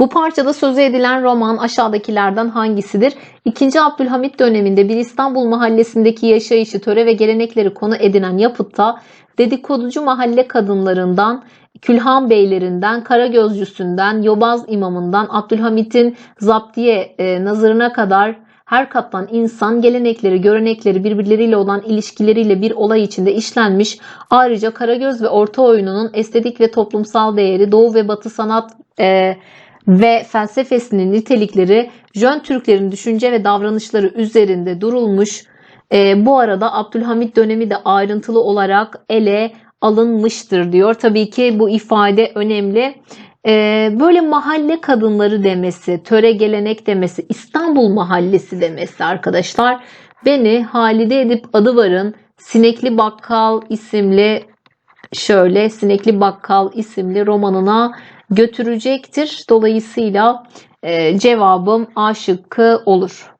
Bu parçada sözü edilen roman aşağıdakilerden hangisidir? İkinci Abdülhamit döneminde bir İstanbul mahallesindeki yaşayışı, töre ve gelenekleri konu edinen yapıtta dedikoducu mahalle kadınlarından, Külhan beylerinden, Karagözcüsünden, Yobaz imamından, Abdülhamit'in zaptiye e, nazırına kadar her kattan insan gelenekleri, görenekleri birbirleriyle olan ilişkileriyle bir olay içinde işlenmiş. Ayrıca Karagöz ve Orta Oyunu'nun estetik ve toplumsal değeri, Doğu ve Batı sanat e, ve felsefesinin nitelikleri, Jön Türklerin düşünce ve davranışları üzerinde durulmuş. E, bu arada Abdülhamit dönemi de ayrıntılı olarak ele alınmıştır diyor. Tabii ki bu ifade önemli. Ee, böyle mahalle kadınları demesi, töre gelenek demesi, İstanbul mahallesi demesi arkadaşlar beni Halide Edip Adıvar'ın Sinekli Bakkal isimli şöyle Sinekli Bakkal isimli romanına götürecektir. Dolayısıyla e, cevabım A şıkkı olur.